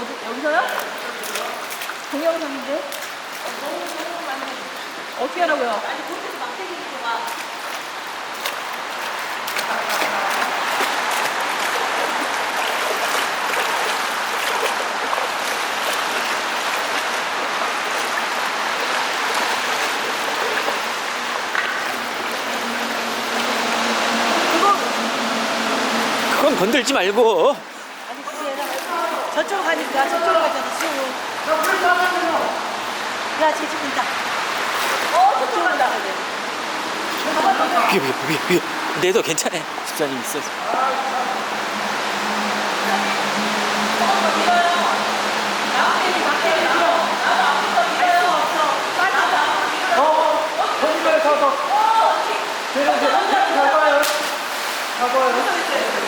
어디, 여기서요? 동영상인데? 어떻게 하라고요? 아니 거기서 막 생기고 막 그건 건들지 말고. 저쪽 가니까 저쪽으로 가잖아 수영 야쟤 지금 있다 어 저쪽 간다 비켜, 비켜, 비켜. 내도 괜찮아. 집사님 이제 가봐요. 가봐요.